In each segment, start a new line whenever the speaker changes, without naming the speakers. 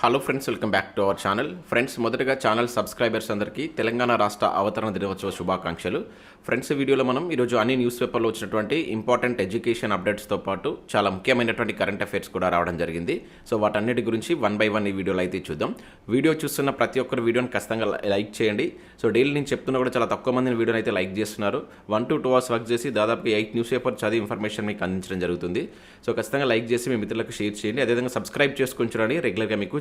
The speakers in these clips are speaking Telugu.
Hello friends welcome back to our channel friends మొదటగా ఛానల్ సబ్స్క్రైబర్స్ అందరికీ తెలంగాణ రాష్ట్ర అవతరణ దినోత్సవ శుభాకాంక్షలు. ఫ్రెండ్స్ వీడియోలో మనం ఈరోజు అన్ని న్యూస్ పేపర్లో వచ్చినటువంటి ఇంపార్టెంట్ ఎడ్యుకేషన్ అప్డేట్స్తో పాటు చాలా ముఖ్యమైనటువంటి కరెంట్ అఫైర్స్ కూడా రావడం జరిగింది. సో వాటన్నిటి గురించి వన్ బై వన్ ఈ వీడియోలో అయితే చూద్దాం. వీడియో చూస్తున్న ప్రతి ఒక్కరు వీడియోని ఖచ్చితంగా లైక్ చేయండి. సో డైలీ నేను చెప్తున్నా కూడా చాలా తక్కువ మందిని వీడియోని అయితే లైక్ చేస్తున్నారు. One to two hours work చేసి దాదాపు ఎయిట్ న్యూస్ పేపర్ చదివి ఇన్ఫర్మేషన్ మీకు అందించడం జరుగుతుంది. సో ఖచ్చితంగా లైక్ చేసి మీ మిత్రులకు షేర్ చేయండి. అదేవిధంగా సబ్స్క్రైబ్ చేసుకొని చూడండి. రెగ్యులర్గా మీకు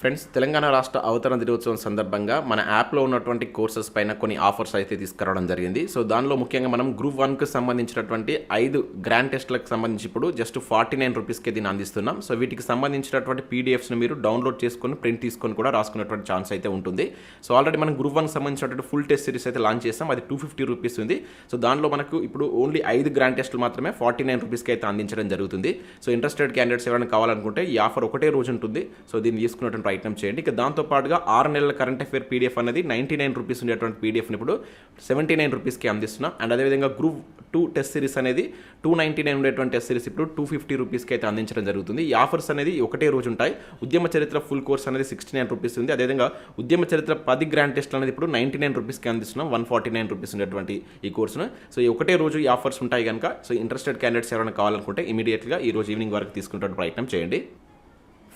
ఫ్రెండ్స్ తెలంగాణ రాష్ట్ర అవతరణ దినోత్సవం సందర్భంగా మన యాప్లో ఉన్నటువంటి కోర్సెస్ పైన కొన్ని ఆఫర్స్ అయితే తీసుకురావడం జరిగింది. సో దానిలో ముఖ్యంగా మనం గ్రూప్ వన్కి సంబంధించినటువంటి ఐదు గ్రాండ్ టెస్ట్లకు సంబంధించి ఇప్పుడు జస్ట్ ఫార్టీ నైన్ రూపీస్కి దీన్ని అందిస్తున్నాం. సో వీటికి సంబంధించినటువంటి పీడిఎఫ్స్ని మీరు డౌన్లోడ్ చేసుకొని ప్రింట్ తీసుకొని కూడా రాసుకునేటువంటి ఛాన్స్ అయితే ఉంటుంది. సో ఆల్రెడీ మనం గ్రూప్ వన్కి సంబంధించినటువంటి ఫుల్ టెస్ట్ సిరీస్ అయితే లాంచ్ చేస్తాం అది టూ ఫిఫ్టీ రూపీస్ ఉంది. సో దానిలో మనకు ఇప్పుడు ఓన్లీ ఐదు గ్రాండ్ టెస్టులు మాత్రమే ఫార్టీ నైన్ రూపీస్కి అయితే అందించడం జరుగుతుంది. సో ఇంట్రెస్టెడ్ క్యాండిడేట్స్ ఎవరైనా కావాలనుకుంటే ఈ ఆఫర్ ఒకటే రోజు ఉంటుంది. సో దీన్ని తీసుకున్నటువంటి ప్రయత్నం చేయండి. ఇక దాంతో పాటుగా ఆరు నెలల కరెంట్ అఫేర్ పీడిఎఫ్ అనేది నైంటీ నైన్ రూపీస్ ఉండేటువంటి పీడిఎఫ్ని ఇప్పుడు సెవెంటీ నైన్ రూపీస్కి అందిస్తున్నాం. అండ్ అదేవిధంగా గ్రూప్ టూ టెస్ట్ సిరీస్ అనేది టూ నైంటీ నైన్ ఉండేటువంటి టెస్ట్ సిరీస్ ఇప్పుడు టూ ఫిఫ్టీ రూపీస్కి అయితే అందించడం జరుగుతుంది. ఈ ఆఫర్స్ అనేది ఒకటే రోజు ఉంటాయి. ఉద్యమ చరిత్ర ఫుల్ కోర్స్ అనేది సిక్స్టీ నైన్ రూపీస్ ఉంది. అదేవిధంగా ఉద్యమ చరిత్ర పది గ్రాండ్ టెస్ట్ అనేది ఇప్పుడు నైంటీ నైన్ రూపీస్కి అందిస్తున్నాం. వన్ ఫార్టీ నైన్ రూపీస్ ఉండేటువంటి ఈ కోర్సును. సో ఈ ఒకటే రోజు ఈ ఆఫర్స్ ఉంటాయి కనుక సో ఇంట్రెస్టెడ్ క్యాండిడేట్స్ ఎవరైనా కావాలనుకుంటే ఇమీడియట్గా ఈ రోజు ఈవినింగ్ వరకు తీసుకునే ప్రయత్నం చేయండి.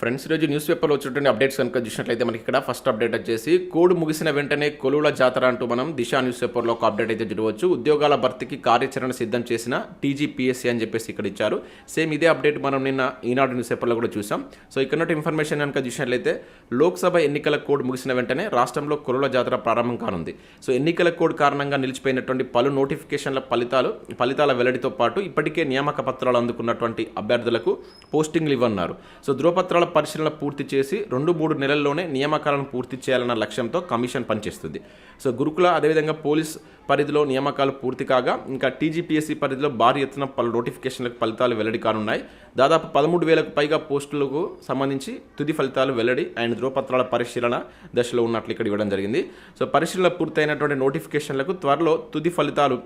ఫ్రెండ్స్ ఈరోజు న్యూస్ పేపర్లో వచ్చినటువంటి అప్డేట్స్ కనుక చూసినట్లయితే మనకి ఇక్కడ ఫస్ట్ అప్డేట్ వచ్చేసి కోడ్ ముగిసిన వెంటనే కొలువుల జాతర అంటూ మనం దిశా న్యూస్ పేపర్లో ఒక అప్డేట్ అయితే చూడవచ్చు. ఉద్యోగాల భర్తీకి కార్యాచరణ సిద్ధం చేసిన టీజీపీఎస్సీ అని చెప్పేసి ఇక్కడ ఇచ్చారు. సేమ్ ఇదే అప్డేట్ మనం నిన్న ఈనాడు న్యూస్ పేపర్లో కూడా చూసాం. సో ఇక్కడ ఇన్ఫర్మేషన్ కనుక చూసినట్లయితే లోక్సభ ఎన్నికల కోడ్ ముగిసిన వెంటనే రాష్ట్రంలో కొలువుల జాతర ప్రారంభం కానుంది. సో ఎన్నికల కోడ్ కారణంగా నిలిచిపోయినటువంటి పలు నోటిఫికేషన్ల ఫలితాలు ఫలితాల వెల్లడితో పాటు ఇప్పటికే నియామక పత్రాలు అందుకున్నటువంటి అభ్యర్థులకు పోస్టింగ్లు ఇవ్వన్నారు సో ధృవపత్రాల పరిశీలన పూర్తి చేసి రెండు మూడు నెలల్లోనే నియామకాలను పూర్తి చేయాలన్న లక్ష్యంతో కమిషన్ పనిచేస్తుంది. సో గురుకుల అదేవిధంగా పోలీస్ పరిధిలో నియామకాలు పూర్తి కాగా ఇంకా టీజీపీఎస్సీ పరిధిలో భారీ ఎత్తున పలు నోటిఫికేషన్లకు ఫలితాలు వెల్లడి కానున్నాయి. దాదాపు పదమూడు వేలకు పైగా పోస్టులకు సంబంధించి తుది ఫలితాలు వెల్లడి అండ్ ధృవపత్రాల పరిశీలన దశలో ఉన్నట్లు ఇక్కడ ఇవ్వడం జరిగింది. సో పరిశీలన పూర్తయినటువంటి నోటిఫికేషన్లకు త్వరలో తుది ఫలితాలు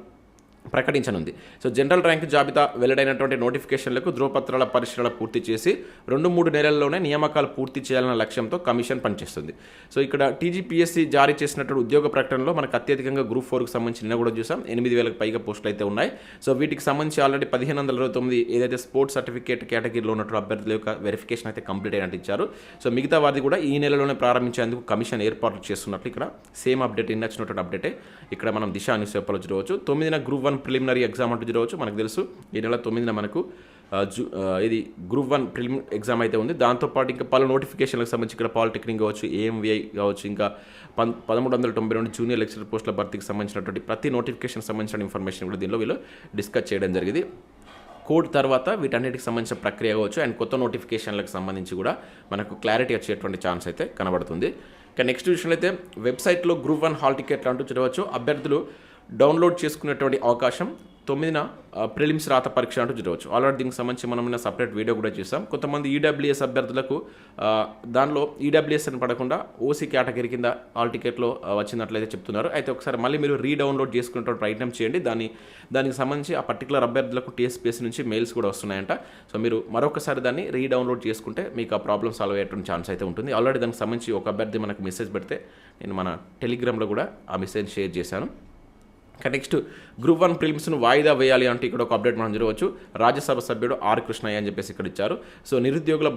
ప్రకటించనుంది. సో జనరల్ ర్యాంక్ జాబితా వెల్లడైనటువంటి నోటిఫికేషన్లకు ధృవపత్రాల పరిశీలన పూర్తి చేసి రెండు మూడు నెలల్లోనే నియామకాలు పూర్తి చేయాలన్న లక్ష్యంతో కమిషన్ పనిచేస్తుంది. సో ఇక్కడ టీజీపీఎస్సీ జారీ చేసినటువంటి ఉద్యోగ ప్రకటనలో మనకు అత్యధికంగా గ్రూప్ ఫోర్కి సంబంధించి నిన్న కూడా చూసాం. ఎనిమిది వేలకు పైగా పోస్టులు అయితే ఉన్నాయి. సో వీటికి సంబంధించి ఆల్రెడీ పదిహేను వందల ఇరవై తొమ్మిది ఏదైతే స్పోర్ట్స్ సర్టిఫికేట్ కేటగిరీలో ఉన్నటువంటి అభ్యర్థుల యొక్క వెరిఫికేషన్ అయితే కంప్లీట్ అయినట్టు ఇచ్చారు. సో మిగతా వారిది కూడా ఈ నెలలోనే ప్రారంభించేందుకు కమిషన్ ఏర్పాట్లు చేస్తున్నట్లు ఇక్కడ సేమ్ అప్డేట్ నిన్న వచ్చినటువంటి అప్డేటే. ఇక్కడ మనం దిశా న్యూస్ పేపర్లో చూడవచ్చు. తొమ్మిదిన గ్రూప్ వన్ ప్రిలిమినరీ ఎగ్జామ్ అంటూ జరగవచ్చు మనకు తెలుసు. ఈ నెల తొమ్మిదిన మనకు జూ ఇది గ్రూప్ వన్ ప్రిలిమ్ ఎగ్జామ్ అయితే ఉంది. దాంతోపాటు ఇంకా పలు నోటిఫికేషన్లకు సంబంధించి ఇక్కడ పాలిటెక్నిక్ కావచ్చు ఏఎంవిఐ కావచ్చు ఇంకా పన్ పదమూడు వందల తొంభై రెండు జూనియర్ లెక్చరర్ పోస్టుల భర్తీకి సంబంధించినటువంటి ప్రతి నోటిఫికేషన్ సంబంధించిన ఇన్ఫర్మేషన్ కూడా దీనిలో వీళ్ళు డిస్కస్ చేయడం జరిగింది. కోడ్ తర్వాత వీటన్నిటికి సంబంధించిన ప్రక్రియ కావచ్చు అండ్ కొత్త నోటిఫికేషన్లకు సంబంధించి కూడా మనకు క్లారిటీ వచ్చేటువంటి ఛాన్స్ అయితే కనబడుతుంది. ఇక నెక్స్ట్ విషయంలో అయితే వెబ్సైట్లో గ్రూప్ వన్ హాల్ టికెట్లు అంటూ చూడవచ్చు అభ్యర్థులు డౌన్లోడ్ చేసుకునేటువంటి అవకాశం తొమ్మిదిన ప్రిలిమ్స్ రాత పరీక్ష అంటూ చూడవచ్చు ఆల్రెడీ దీనికి సంబంధించి మనం సపరేట్ వీడియో కూడా చేసాం కొంతమంది ఈడబ్ల్యూఎస్ అభ్యర్థులకు దానిలో ఈడబ్ల్యూఎస్ అని పడకుండా ఓసీ కేటగిరీ కింద ఆల్ టికెట్లో వచ్చినట్లయితే చెప్తున్నారు. అయితే ఒకసారి మళ్ళీ మీరు రీడౌన్లోడ్ చేసుకునేటువంటి ప్రయత్నం చేయండి. దాన్ని దానికి సంబంధించి ఆ పర్టికులర్ అభ్యర్థులకు టీఎస్పీఎస్ నుంచి మెయిల్స్ కూడా వస్తున్నాయంట. సో మీరు మరొకసారి దాన్ని రీడౌన్లోడ్ చేసుకుంటే మీకు ఆ ప్రాబ్లమ్ సాల్వ్ అయ్యేటువంటి ఛాన్స్ అయితే ఉంటుంది. ఆల్రెడీ దానికి సంబంధించి ఒక అభ్యర్థి మనకు మెసేజ్ పెడితే నేను మన టెలిగ్రామ్లో కూడా ఆ మెసేజ్ షేర్ చేశాను. ఇక నెక్స్ట్ గ్రూప్ వన్ ప్రిలిమ్స్ను వాయిదా వేయాలి అంటే ఇక్కడ ఒక అప్డేట్ మనం చూడవచ్చు. రాజ్యసభ సభ్యుడు ఆర్ కృష్ణయ్య అని చెప్పేసి ఇక్కడ ఇచ్చారు. సో నిరుద్యోగుల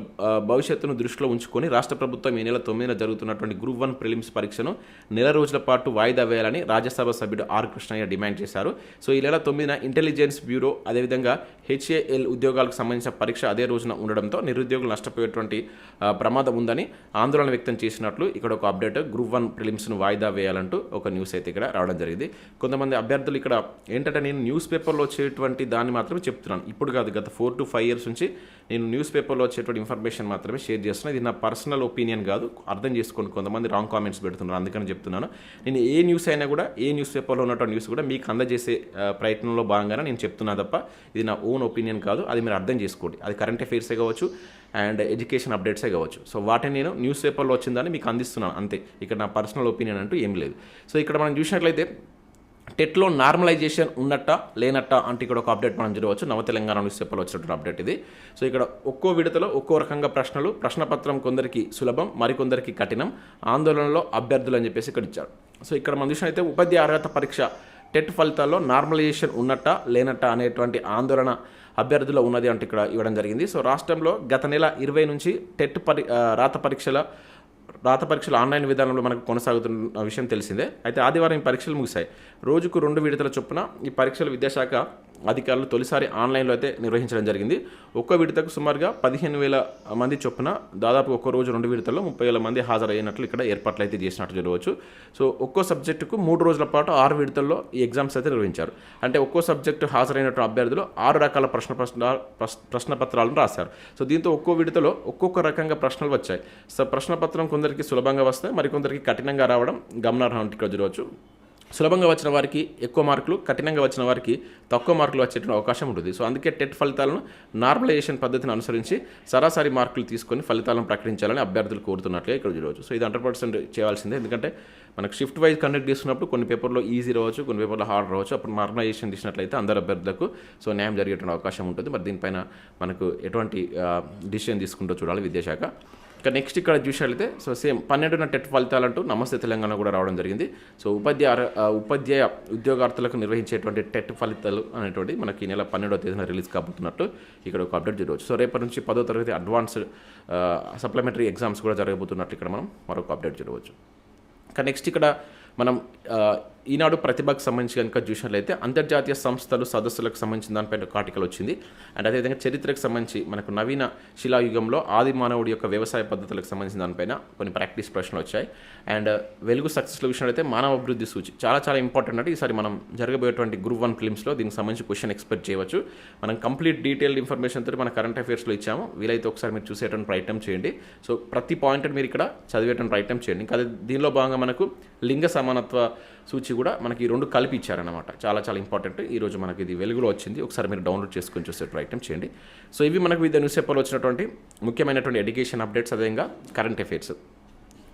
భవిష్యత్తును దృష్టిలో ఉంచుకొని రాష్ట్ర ప్రభుత్వం ఈ నెల తొమ్మిదిన జరుగుతున్నటువంటి గ్రూప్ వన్ ప్రిలిమ్స్ పరీక్షను నెల రోజుల పాటు వాయిదా వేయాలని రాజ్యసభ సభ్యుడు ఆర్ కృష్ణయ్య డిమాండ్ చేశారు. సో ఈ నెల తొమ్మిదిన ఇంటెలిజెన్స్ బ్యూరో అదేవిధంగా హెచ్ఏఎల్ ఉద్యోగాలకు సంబంధించిన పరీక్ష అదే రోజున ఉండడంతో నిరుద్యోగులు నష్టపోయేటువంటి ప్రమాదం ఉందని ఆందోళన వ్యక్తం చేసినట్లు ఇక్కడ ఒక అప్డేట్ గ్రూప్ వన్ ప్రిలిమ్స్ను వాయిదా వేయాలంటూ ఒక న్యూస్ అయితే ఇక్కడ రావడం జరిగింది. కొంతమంది అభ్యర్థులు ఇక్కడ ఏంటంటే నేను న్యూస్ పేపర్లో వచ్చేటువంటి దాన్ని మాత్రమే చెప్తున్నాను. ఇప్పుడు కాదు గత ఫోర్ టు ఫైవ్ ఇయర్స్ నుంచి నేను న్యూస్ పేపర్లో వచ్చేటువంటి ఇన్ఫర్మేషన్ మాత్రమే షేర్ చేస్తున్నాను ఇది నా పర్సనల్ ఒపీనియన్ కాదు అర్థం చేసుకోండి కొంతమంది రాంగ్ కామెంట్స్ పెడుతున్నారు. అందుకని చెప్తున్నాను. నేను ఏ న్యూస్ అయినా కూడా ఏ న్యూస్ పేపర్లో ఉన్నటువంటి న్యూస్ కూడా మీకు అందజేసే ప్రయత్నంలో భాగంగానే నేను చెప్తున్నా తప్ప ఇది నా ఓన్ ఒపీనియన్ కాదు. అది మీరు అర్థం చేసుకోండి. అది కరెంట్ అఫైర్సే కావచ్చు అండ్ ఎడ్యుకేషన్ అప్డేట్సే కావచ్చు. సో వాటిని నేను న్యూస్ పేపర్లో వచ్చిందని మీకు అందిస్తున్నాను. అంతే. ఇక్కడ నా పర్సనల్ ఒపీనియన్ అంటూ ఏం లేదు. సో ఇక్కడ మనం చూసినట్లయితే టెట్లో నార్మలైజేషన్ ఉన్నట్ట లేనట్ట అంటే ఇక్కడ ఒక అప్డేట్ మనం చూడవచ్చు. నవ తెలంగాణ న్యూస్ పేపర్లో వచ్చినటువంటి అప్డేట్ ఇది. సో ఇక్కడ ఒక్కో విడతలో ఒక్కో రకంగా ప్రశ్నలు ప్రశ్నపత్రం కొందరికి సులభం మరికొందరికి కఠినం ఆందోళనలో అభ్యర్థులు అని చెప్పేసి ఇక్కడ ఇచ్చారు. సో ఇక్కడ మనం చూసినైతే ఉపాధ్యాయ అర్హత పరీక్ష టెట్ ఫలితాల్లో నార్మలైజేషన్ ఉన్నట్ట లేనట్ట అనేటువంటి ఆందోళన అభ్యర్థులు ఉన్నది అంటే ఇక్కడ ఇవ్వడం జరిగింది. సో రాష్ట్రంలో గత నెల ఇరవై నుంచి టెట్ పరి రాత పరీక్షల రాత పరీక్షలు ఆన్లైన్ విధానంలో మనకు కొనసాగుతున్న విషయం తెలిసిందే. అయితే ఆదివారం ఈ పరీక్షలు ముగిశాయి. రోజుకు రెండు విడతల చొప్పున ఈ పరీక్షలు విద్యాశాఖ అధికారులు తొలిసారి ఆన్లైన్లో అయితే నిర్వహించడం జరిగింది. ఒక్కో విడతకు సుమారుగా పదిహేను వేల మంది చొప్పున దాదాపు ఒక్కో రోజు రెండు విడతల్లో ముప్పై వేల మంది హాజరయ్యినట్లు ఇక్కడ ఏర్పాట్లు అయితే చేసినట్టు చూడవచ్చు సో ఒక్కో సబ్జెక్టుకు మూడు రోజుల పాటు ఆరు విడతల్లో ఈ ఎగ్జామ్స్ అయితే నిర్వహించారు. అంటే ఒక్కో సబ్జెక్టు హాజరైనటువంటి అభ్యర్థులు ఆరు రకాల ప్రశ్న ప్రశ్న ప్రశ్నపత్రాలను రాశారు. సో దీంతో ఒక్కో విడతలో ఒక్కొక్క రకంగా ప్రశ్నలు వచ్చాయి. సో ప్రశ్నపత్రం కొందరికి సులభంగా వస్తాయి మరికొందరికి కఠినంగా రావడం గమనార్హం ఇక్కడ చూడవచ్చు సులభంగా వచ్చిన వారికి ఎక్కువ మార్కులు కఠినంగా వచ్చిన వారికి తక్కువ మార్కులు వచ్చేటువంటి అవకాశం ఉంటుంది. సో అందుకే టెట్ ఫలితాలను నార్మలైజేషన్ పద్ధతిని అనుసరించి సరాసరి మార్కులు తీసుకొని ఫలితాలను ప్రకటించాలని అభ్యర్థులు కోరుతున్నట్లుగా ఇక్కడ చూడవచ్చు. సో ఇది హండ్రెడ్ పర్సెంట్ చేయాల్సిందే. ఎందుకంటే మనకు షిఫ్ట్ వైజ్ కండక్ట్ చేస్తున్నప్పుడు కొన్ని పేపర్లో ఈజీ రావచ్చు కొన్ని పేపర్లో హార్డ్ రావచ్చు. అప్పుడు నార్మలైజేషన్ చేసినట్లయితే అందరు అభ్యర్థులకు సో న్యాయం జరిగేటువంటి అవకాశం ఉంటుంది. మరి దీనిపైన మనకు ఎటువంటి డిసిషన్ తీసుకుంటూ చూడాలి విద్యాశాఖ. ఇక నెక్స్ట్ ఇక్కడ చూసినట్లయితే సో సేమ్ పన్నెండున టెట్ ఫలితాలంటూ నమస్తే తెలంగాణ కూడా రావడం జరిగింది. సో ఉపాధ్యాయ ఉపాధ్యాయ ఉద్యోగార్థులకు నిర్వహించేటువంటి టెట్ ఫలితాలు అనేటువంటి మనకి ఈ నెల పన్నెండవ తేదీన రిలీజ్ కాబోతున్నట్టు ఇక్కడ ఒక అప్డేట్ చూడవచ్చు. సో రేపటి నుంచి పదో తరగతి అడ్వాన్స్ సప్లిమెంటరీ ఎగ్జామ్స్ కూడా జరగబోతున్నట్టు ఇక్కడ మనం మరొక అప్డేట్ చూడవచ్చు. ఇంకా నెక్స్ట్ ఇక్కడ మనం ఈనాడు ప్రతిభకు సంబంధించి కనుక చూసినట్లయితే అంతర్జాతీయ సంస్థలు సదస్సులకు సంబంధించిన దానిపైన ఒక ఆర్టికల్ వచ్చింది. అండ్ అదేవిధంగా చరిత్రకు సంబంధించి మనకు నవీన శిలాయుగంలో ఆది మానవుడి యొక్క వ్యవసాయ పద్ధతులకు సంబంధించిన దానిపైన కొన్ని ప్రాక్టీస్ ప్రశ్నలు వచ్చాయి. అండ్ uh, వెలుగు సక్సెస్ల విషయంలో అయితే మానవ అభివృద్ధి సూచి చాలా చాలా ఇంపార్టెంట్ అంటే ఈసారి మనం జరగబోయేటువంటి గ్రూప్ వన్ ఫిలిమ్స్లో దీనికి సంబంధించి క్వశ్చన్ ఎక్స్పెక్ట్ చేయవచ్చు. మనం కంప్లీట్ డీటెయిల్డ్ ఇన్ఫర్మేషన్ తోటి మన కరెంట్ అఫైర్స్లో ఇచ్చాము. వీలైతే ఒకసారి మీరు చూసేటువంటి ప్రయత్నం చేయండి. సో ప్రతి పాయింట్ మీరు ఇక్కడ చదివేటువంటి ప్రయత్నం చేయండి. ఇంకా దీనిలో భాగంగా మనకు లింగ సమానత్వ సూచి కూడా మనకి ఈ రెండు కలిపి ఇచ్చారన్నమాట. చాలా చాలా ఇంపార్టెంట్ ఈ రోజు మనకి ఇది వెలుగులో వచ్చింది. ఒకసారి మీరు డౌన్లోడ్ చేసుకొని చూసే ప్రయత్నం చేయండి. సో ఇవి మనకు వివిధ న్యూస్ పేపర్లో వచ్చినటువంటి ముఖ్యమైనటువంటి ఎడ్యుకేషన్ అప్డేట్స్ అదేవిధంగా current affairs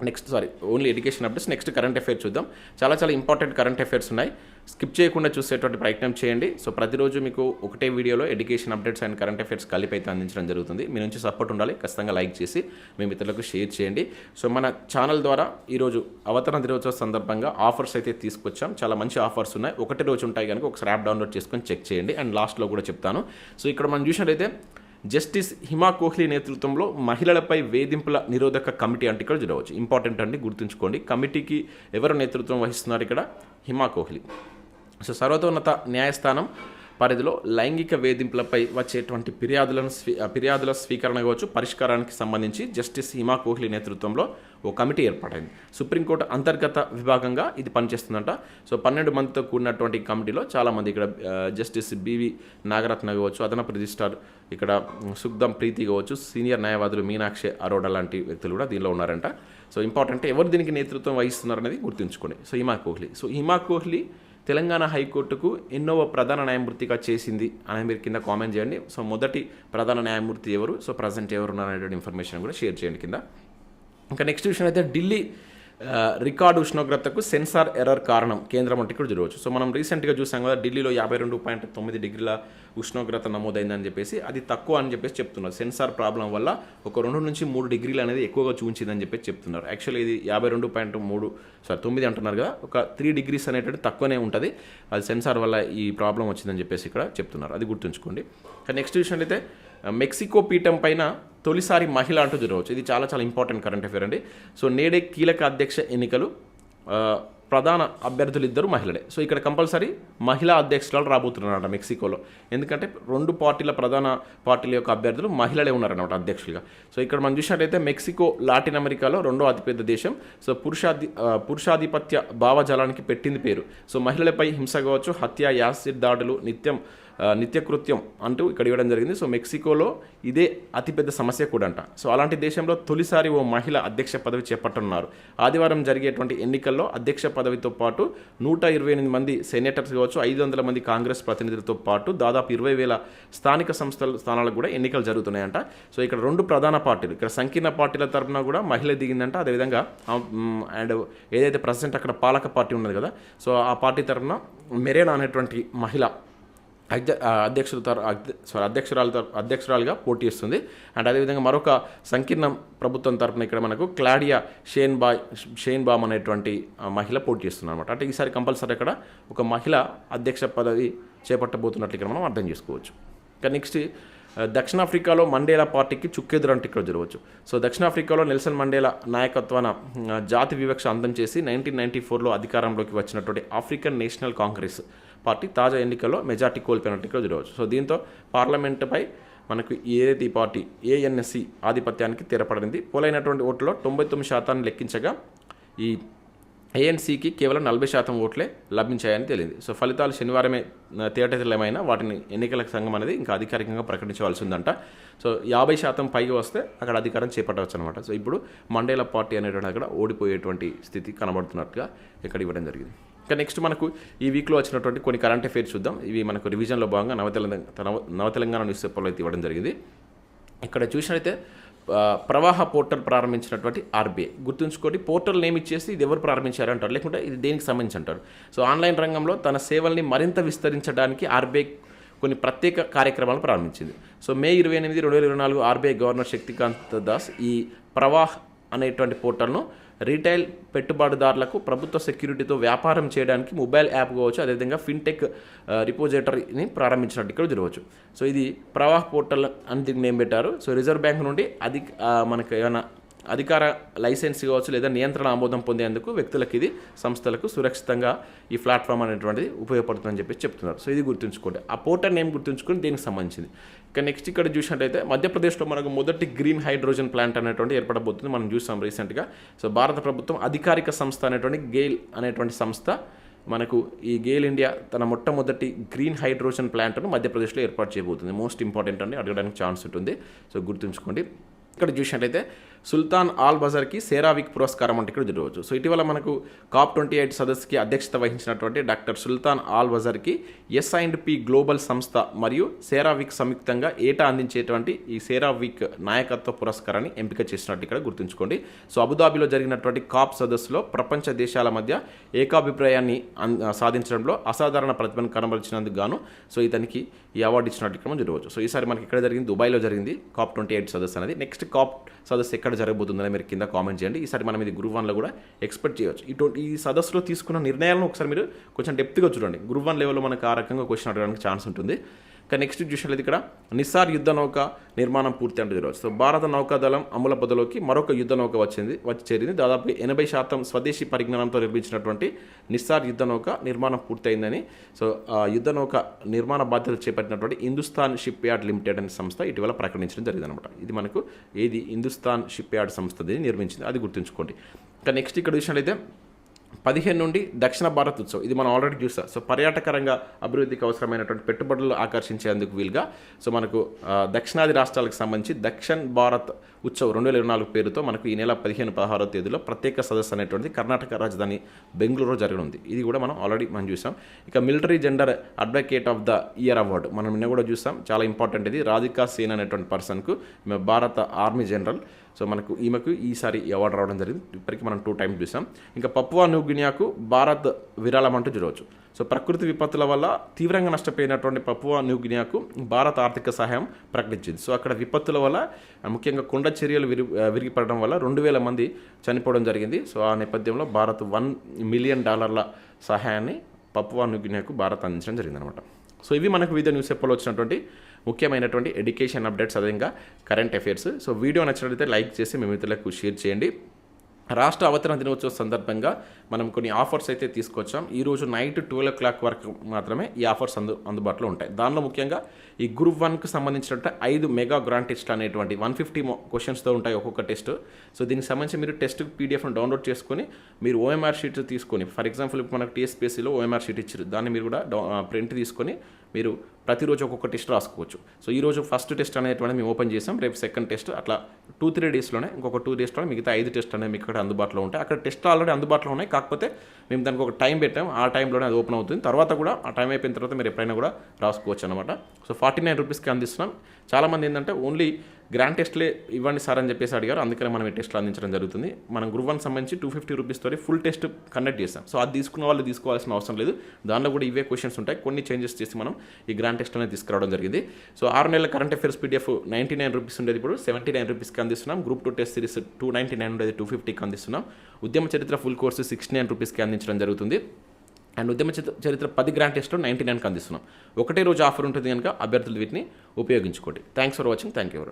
next sorry only education updates next current affairs చూద్దాం. చాలా చాలా ఇంపార్టెంట్ కరెంట్ అఫైర్స్ ఉన్నాయి. స్కిప్ చేయకుండా చూసేటువంటి ప్రయత్నం చేయండి. సో ప్రతిరోజు మీకు ఒకటే వీడియోలో education updates and current affairs కలిపి అయితే అందించడం జరుగుతుంది. మీ నుంచి సపోర్ట్ ఉండాలి. ఖచ్చితంగా లైక్ చేసి మీ మిత్రులకు షేర్ చేయండి. సో మన ఛానల్ ద్వారా ఈరోజు అవతరణ దినోత్సవ సందర్భంగా ఆఫర్స్ అయితే తీసుకొచ్చాం. చాలా మంచి ఆఫర్స్ ఉన్నాయి. ఒకటే రోజు ఉంటాయి కనుక ఒకసారి యాప్ డౌన్లోడ్ చేసుకొని చెక్ చేయండి. అండ్ లాస్ట్లో కూడా చెప్తాను. సో ఇక్కడ మనం చూసినట్లయితే జస్టిస్ హిమా కోహ్లీ నేతృత్వంలో మహిళలపై వేధింపుల నిరోధక కమిటీ అంటే ఇక్కడ చూడవచ్చు. ఇంపార్టెంట్ అండి గుర్తుంచుకోండి. కమిటీకి ఎవరు నేతృత్వం వహిస్తున్నారు ఇక్కడ? హిమా కోహ్లీ. సో సర్వోన్నత న్యాయస్థానం పరిధిలో లైంగిక వేధింపులపై వచ్చేటువంటి ఫిర్యాదులను స్వీ ఫిర్యాదుల స్వీకరణ కావచ్చు పరిష్కారానికి సంబంధించి జస్టిస్ హిమా కోహ్లీ నేతృత్వంలో ఓ కమిటీ ఏర్పాటైంది సుప్రీంకోర్టు అంతర్గత విభాగంగా ఇది పనిచేస్తుందంట. సో పన్నెండు మందితో కూడినటువంటి కమిటీలో చాలామంది ఇక్కడ జస్టిస్ బివి నాగరత్న కావచ్చు అదనపు రిజిస్ట్రార్ ఇక్కడ సుగ్ధం ప్రీతి కావచ్చు సీనియర్ న్యాయవాదులు మీనాక్షి అరోడా లాంటి వ్యక్తులు కూడా దీనిలో ఉన్నారంట. సో ఇంపార్టెంట్ ఎవరు దీనికి నేతృత్వం వహిస్తున్నారు అనేది గుర్తుంచుకోండి. సో హిమా కోహ్లీ. సో హిమా కోహ్లీ తెలంగాణ హైకోర్టుకు ఎన్నో ప్రధాన న్యాయమూర్తిగా చేసింది అని మీరు కింద కామెంట్ చేయండి. సో మొదటి ప్రధాన న్యాయమూర్తి ఎవరు? సో ప్రజెంట్ ఎవరు? ఉన్నారు అనేటువంటి ఇన్ఫర్మేషన్ కూడా షేర్ చేయండి కింద. ఇంకా నెక్స్ట్ విషయం అయితే ఢిల్లీ రికార్డు ఉష్ణోగ్రతకు సెన్సార్ ఎర్రర్ కారణం కేంద్రం అంటే ఇక్కడ చూడవచ్చు. సో మనం రీసెంట్గా చూసాం కదా ఢిల్లీలో యాభై రెండు పాయింట్ తొమ్మిది డిగ్రీల ఉష్ణోగ్రత నమోదైందని చెప్పేసి అది తక్కువ అని చెప్పేసి చెప్తున్నారు. సెన్సార్ ప్రాబ్లం వల్ల ఒక రెండు నుంచి మూడు డిగ్రీలు అనేది ఎక్కువగా చూపించిందని చెప్పేసి చెప్తున్నారు. యాక్చువల్లీ ఇది యాభై రెండు పాయింట్ మూడు సారీ తొమ్మిది అంటున్నారు కదా ఒక త్రీ డిగ్రీస్ అనేటువంటి తక్కువనే ఉంటుంది. అది సెన్సార్ వల్ల ఈ ప్రాబ్లం వచ్చిందని చెప్పేసి ఇక్కడ చెప్తున్నారు. అది గుర్తుంచుకోండి. నెక్స్ట్ విషయంలో అయితే మెక్సికో పీఠం పైన తొలిసారి మహిళ అంటూ జరగవచ్చు ఇది చాలా చాలా ఇంపార్టెంట్ కరెంట్ అఫేర్ అండి. సో నేడే కీలక అధ్యక్ష ఎన్నికలు ప్రధాన అభ్యర్థులు ఇద్దరు మహిళలే. సో ఇక్కడ కంపల్సరీ మహిళా అధ్యక్షురాలు రాబోతున్నారన్నమాట మెక్సికోలో. ఎందుకంటే రెండు పార్టీల ప్రధాన పార్టీల యొక్క అభ్యర్థులు మహిళలే ఉన్నారన్నమాట అధ్యక్షులుగా. సో ఇక్కడ మనం చూసినట్లయితే మెక్సికో లాటిన్ అమెరికాలో రెండో అతిపెద్ద దేశం. సో పురుషాధి పురుషాధిపత్య భావజాలానికి పెట్టింది పేరు. సో మహిళలపై హింస కావచ్చు హత్య యాసిడ్ దాడులు నిత్యం నిత్యకృత్యం అంటూ ఇక్కడ ఇవ్వడం జరిగింది. సో మెక్సికోలో ఇదే అతిపెద్ద సమస్య కూడా అంట సో అలాంటి దేశంలో తొలిసారి ఓ మహిళ అధ్యక్ష పదవి చేపట్టనున్నారు. ఆదివారం జరిగేటువంటి ఎన్నికల్లో అధ్యక్ష పదవితో పాటు నూట ఇరవై ఎనిమిది మంది సెనేటర్స్ కావచ్చు ఐదు వందల మంది కాంగ్రెస్ ప్రతినిధులతో పాటు దాదాపు ఇరవై వేల స్థానిక సంస్థల స్థానాలకు కూడా ఎన్నికలు జరుగుతున్నాయంట. సో ఇక్కడ రెండు ప్రధాన పార్టీలు ఇక్కడ సంకీర్ణ పార్టీల తరఫున కూడా మహిళ దిగిందంట. అదేవిధంగా అండ్ ఏదైతే ప్రజెంట్ అక్కడ పాలక పార్టీ ఉన్నది కదా సో ఆ పార్టీ తరపున మెరేనా అనేటువంటి మహిళ అధ్యక్షుడు అధ్యక్షుల సారీ అధ్యక్షురాలు తర- అధ్యక్షురాలుగా పోటీ ఇస్తుంది అండ్ అదేవిధంగా మరొక సంకీర్ణ ప్రభుత్వం తరపున ఇక్కడ మనకు Claudia Sheinbaum Sheinbaum అనేటువంటి మహిళ పోటీ ఇస్తుంది అనమాట అంటే ఈసారి కంపల్సరీ అక్కడ ఒక మహిళ అధ్యక్ష పదవి చేపట్టబోతున్నట్లు ఇక్కడ మనం అర్థం చేసుకోవచ్చు. ఇంకా నెక్స్ట్ దక్షిణాఫ్రికాలో మండేలా పార్టీకి చుక్కెదురంటే ఇక్కడ జరగవచ్చు. సో దక్షిణాఫ్రికాలో నెల్సన్ మండేలా నాయకత్వాన జాతి వివక్ష అందం చేసి నైన్టీన్ నైన్టీ ఫోర్లో అధికారంలోకి వచ్చినటువంటి ఆఫ్రికన్ నేషనల్ కాంగ్రెస్ పార్టీ తాజా ఎన్నికల్లో మెజార్టీ కోల్పోయినట్టు ఇక్కడ జరగవచ్చు సో దీంతో పార్లమెంటుపై మనకు ఏది పార్టీ ఏఎన్ఎస్సి ఆధిపత్యానికి తెరపడింది? పోలైనటువంటి ఓట్లో తొంభై తొమ్మిది శాతాన్ని లెక్కించగా ఈ ఏఎన్సీకి కేవలం నలభై శాతం ఓట్లే లభించాయని తెలియదు సో ఫలితాలు శనివారమే ఆ, తేటతెల్లమైనా వాటిని ఎన్నికల సంఘం అనేది ఇంకా అధికారికంగా ప్రకటించవలసి ఉందంట సో యాభై శాతం పైకి వస్తే అక్కడ అధికారం చేపట్టవచ్చు అనమాట సో ఇప్పుడు మండేల పార్టీ అనేటువంటి అక్కడ ఓడిపోయేటువంటి స్థితి కనబడుతున్నట్టుగా ఇక్కడ ఇవ్వడం జరిగింది. ఇంకా నెక్స్ట్ మనకు ఈ వీక్లో వచ్చినటువంటి కొన్ని కరెంట్ అఫైర్స్ చూద్దాం. ఇవి మనకు రివిజన్లో భాగంగా నవ నవతెలంగాణ నవ న్యూస్ పేపర్లో అయితే ఇవ్వడం జరిగింది. ఇక్కడ చూసినట్లయితే ప్రవాహ పోర్టల్ ప్రారంభించినటువంటి ఆర్బీఐ గుర్తుంచుకోండి పోర్టల్ నేమ్ ఇచ్చేసి ఇది ఎవరు ప్రారంభించారు అంటారు? లేకుంటే ఇది దేనికి సంబంధించి అంటారు? సో ఆన్లైన్ రంగంలో తన సేవల్ని మరింత విస్తరించడానికి ఆర్బీఐ కొన్ని ప్రత్యేక కార్యక్రమాలు ప్రారంభించింది. సో మే ఇరవై ఎనిమిది రెండు వేల ఇరవై నాలుగు ఆర్బీఐ గవర్నర్ శక్తికాంత్ దాస్ ఈ ప్రవాహ్ అనేటువంటి పోర్టల్ను రీటైల్ పెట్టుబడిదారులకు ప్రభుత్వ సెక్యూరిటీతో వ్యాపారం చేయడానికి మొబైల్ యాప్ కావచ్చు అదేవిధంగా ఫిన్టెక్ రిపోజిటరీని ప్రారంభించినట్టు ఇక్కడ జరగవచ్చు సో ఇది ప్రవాహ్ పోర్టల్ అని దీనికి నేమ్ పెట్టారు. సో రిజర్వ్ బ్యాంక్ నుండి అది మనకు ఏమైనా అధికార లైసెన్స్ కావచ్చు లేదా నియంత్రణ ఆమోదం పొందేందుకు వ్యక్తులకు ఇది సంస్థలకు సురక్షితంగా ఈ ప్లాట్ఫామ్ అనేటువంటిది ఉపయోగపడుతుందని చెప్పి చెప్తున్నారు. సో ఇది గుర్తుంచుకోండి. ఆ పోర్టల్ నేమ్ గుర్తుంచుకొని దీనికి సంబంధించింది. ఇక నెక్స్ట్ ఇక్కడ చూసినట్టయితే మధ్యప్రదేశ్లో మనకు మొదటి గ్రీన్ హైడ్రోజన్ ప్లాంట్ అనేటువంటి ఏర్పడబోతుంది. మనం చూసాం రీసెంట్గా. సో భారత ప్రభుత్వం అధికారిక సంస్థ అనేటువంటి గేల్ అనేటువంటి సంస్థ మనకు ఈ గేల్ ఇండియా తన మొట్టమొదటి గ్రీన్ హైడ్రోజన్ ప్లాంట్ను మధ్యప్రదేశ్లో ఏర్పాటు చేయబోతుంది. మోస్ట్ ఇంపార్టెంట్ అని అడగడానికి ఛాన్స్ ఉంటుంది. సో గుర్తుంచుకోండి. ఇక్కడ చూసినట్టయితే సుల్తాన్ ఆల్ బజార్కి సేరావిక్ పురస్కారం అంటే ఇక్కడ జరగవచ్చు. సో ఇటీవల మనకు కాప్ ట్వంటీ ఎయిట్ సదస్సుకి అధ్యక్షత వహించినటువంటి డాక్టర్ సుల్తాన్ ఆల్ బజర్కి ఎస్ అండ్ పి గ్లోబల్ సంస్థ మరియు సేరావిక్ సంయుక్తంగా ఏటా అందించేటువంటి ఈ సేరావిక్ నాయకత్వ పురస్కారాన్ని ఎంపిక చేసినట్టు ఇక్కడ గుర్తుంచుకోండి. సో అబుదాబిలో జరిగినటువంటి కాప్ సదస్సులో ప్రపంచ దేశాల మధ్య ఏకాభిప్రాయాన్ని అన్- సాధించడంలో అసాధారణ ప్రతిభను కనబరిచినందుకు గాను సో ఇతనికి ఈ అవార్డు ఇచ్చినట్టు ఇక్కడ మనం సో ఈసారి మనకి ఇక్కడ జరిగింది దుబాయ్లో జరిగింది కాప్ ట్వంటీ ఎయిట్ సదస్సు అనేది. నెక్స్ట్ కాప్ సదస్సు ఎక్కడ జరగబోతుందని మీరు కింద కామెంట్ చేయండి. ఈసారి మనం ఇది గ్రూప్ వన్లో కూడా ఎక్స్పెక్ట్ చేయవచ్చు ఇటువంటి ఈ సదస్సులో తీసుకున్న నిర్ణయాలను ఒకసారి మీరు కొంచెం డెప్త్గా చూడండి. గ్రూప్ వన్ లెవెల్లో మనకు ఆ రకంగా క్వశ్చన్ అడగడానికి ఛాన్స్ ఉంటుంది. ఇక నెక్స్ట్ చూసినట్లయితే ఇక్కడ నిస్సార్ యుద్ధ నౌక నిర్మాణం పూర్తి అంటే చూడవచ్చు సో భారత నౌకాదళం అమల పొదలోకి మరొక యుద్ధ నౌక వచ్చింది వచ్చి చేరింది. దాదాపు ఎనభై శాతం స్వదేశీ పరిజ్ఞానంతో నిర్మించినటువంటి నిస్సార్ యుద్ధ నౌక నిర్మాణం పూర్తయిందని సో ఆ యుద్ధ నౌక నిర్మాణ బాధ్యతలు చేపట్టినటువంటి హిందుస్థాన్ షిప్ యార్డ్ లిమిటెడ్ అనే సంస్థ ఇటీవల ప్రకటించడం జరిగింది అనమాట ఇది మనకు ఏది హిందుస్థాన్ షిప్ యార్డ్ సంస్థ దీన్ని నిర్మించింది అది గుర్తుంచుకోండి. ఇక నెక్స్ట్ ఇక్కడ చూసినట్లయితే పదిహేను నుండి దక్షిణ భారత్ ఉత్సవ్. ఇది మనం ఆల్రెడీ చూసాం. సో పర్యాటకరంగా అభివృద్ధికి అవసరమైనటువంటి పెట్టుబడులు ఆకర్షించేందుకు వీలుగా సో మనకు దక్షిణాది రాష్ట్రాలకు సంబంధించి దక్షిణ్ భారత్ ఉత్సవ్ రెండు వేల ఇరవై నాలుగు పేరుతో మనకు ఈ నెల పదిహేను పదహారో తేదీలో ప్రత్యేక సదస్సు అనేటువంటిది కర్ణాటక రాజధాని బెంగళూరులో జరగనుంది. ఇది కూడా మనం ఆల్రెడీ మనం చూసాం. ఇక military gender advocate of the year award మనం నిన్న కూడా చూసాం. చాలా ఇంపార్టెంట్ ఇది. రాధికా సేన్ అనేటువంటి పర్సన్కు భారత ఆర్మీ జనరల్ సో మనకు ఈమెకు ఈసారి అవార్డు రావడం జరిగింది. ఇప్పటికి మనం టూ టైమ్స్ చూసాం. ఇంకా పప్పువా న్యూగినియాకు భారత్ విరాళం అంటూ చూడవచ్చు సో ప్రకృతి విపత్తుల వల్ల తీవ్రంగా నష్టపోయినటువంటి పప్పువా న్యూగినియాకు భారత ఆర్థిక సహాయం ప్రకటించింది. సో అక్కడ విపత్తుల వల్ల ముఖ్యంగా కొండ చర్యలు విరి విరిగిపడడం వల్ల రెండు వేల మంది చనిపోవడం జరిగింది. సో ఆ నేపథ్యంలో భారత్ వన్ మిలియన్ డాలర్ల సహాయాన్ని పప్పువా న్యూగినియాకు భారత్ అందించడం జరిగిందనమాట సో ఇవి మనకు వివిధ న్యూస్ పేపర్లో వచ్చినటువంటి ముఖ్యమైనటువంటి ఎడ్యుకేషన్ అప్డేట్స్ అదేవిధంగా కరెంట్ అఫైర్స్ సో వీడియో నచ్చినట్లయితే లైక్ చేసి మీ మిత్రులకు షేర్ చేయండి. రాష్ట్ర అవతరణ దినోత్సవం సందర్భంగా మనం కొన్ని ఆఫర్స్ అయితే తీసుకొచ్చాం. ఈ రోజు నైట్ ట్వెల్వ్ ఓ క్లాక్ వరకు మాత్రమే ఈ ఆఫర్స్ అందు అందుబాటులో ఉంటాయి. దానిలో ముఖ్యంగా ఈ గ్రూప్ వన్కి సంబంధించినట్టు ఐదు మెగా గ్రాండ్ టెస్ట్ అనేటువంటి వన్ ఫిఫ్టీ క్వశ్చన్స్తో ఉంటాయి ఒక్కొక్క టెస్ట్. సో దీనికి సంబంధించి మీరు టెస్ట్ పీడిఎఫ్ను డౌన్లోడ్ చేసుకొని మీరు ఓఎంఆర్ షీట్ తీసుకొని ఫర్ ఎగ్జాంపుల్ ఇప్పుడు మనకు టీఎస్పీఎస్సీలో ఓఎంఆర్ షీట్ ఇచ్చారు. దాన్ని మీరు కూడా ప్రింట్ తీసుకొని మీరు ప్రతిరోజు ఒక్కొక్క టెస్ట్ రాసుకోవచ్చు. సో ఈరోజు ఫస్ట్ టెస్ట్ అనేటువంటి మేము ఓపెన్ చేసాం. రేపు సెకండ్ టెస్ట్. అట్లా టూ త్రీ డేస్లోనే ఇంకొక టూ డేస్లోనే మిగతా ఐదు టెస్ట్ అనేవి మీకు ఇక్కడ అందుబాటులో ఉంటాయి. అక్కడ టెస్ట్ ఆల్రెడీ అందుబాటులో ఉన్నాయి. కాకపోతే మేము దానికి ఒక టైం పెట్టాం ఆ టైంలోనే అది ఓపెన్ అవుతుంది. తర్వాత కూడా ఆ టైం అయిపోయిన తర్వాత మీరు ఎప్పుడైనా కూడా రాసుకోవచ్చు అనమాట సో ఫార్టీ నైన్ రూపీస్కి అందిస్తున్నాం. చాలామంది ఏంటంటే ఓన్లీ గ్రాండ్ టెస్ట్లే ఇవ్వండి సార్ అని చెప్పేసి అడిగారు. అందుకనే మనం ఈ టెస్ట్లు అందించడం జరుగుతుంది. మనం గ్రూప్ వన్ సంబంధించి టూ ఫిఫ్టీ రూపీస్ తోటి ఫుల్ టెస్ట్ కండక్ట్ చేస్తాం. సో అది తీసుకున్న వాళ్ళు తీసుకోవాల్సిన అవసరం లేదు. దానిలో కూడా ఇవే క్వశ్చన్స్ ఉంటాయి. కొన్ని చేంజెస్ చేసి మనం ఈ గ్రాండ్ టెస్ట్ అనేది తీసుకురావడం జరిగింది. సో ఆరు నెలల current affairs PDF ninety nine rupees ఉండేది ఇప్పుడు. సెవెంటీ నైన్ రూపీస్కి అందిస్తున్నాం. Group two test series two ninety nine ఉండేది టూ ఫిఫ్టీకి అందిస్తున్నాం. ఉద్యమ చరిత్ర ఫుల్ కోర్సు సిక్స్టీ నైన్ రూపీస్కి అందించడం జరుగుతుంది. అండ్ ఉద్యమ చరిత్ర- చరిత్ర పది గ్రాండ్ టెస్ట్లో నైంటీ నైన్కి అందిస్తున్నాం. ఒకటే రోజు ఆఫర్ ఉంటుంది కనుక అభ్యర్థులు వీటిని ఉపయోగించుకోండి. Thanks for watching thank you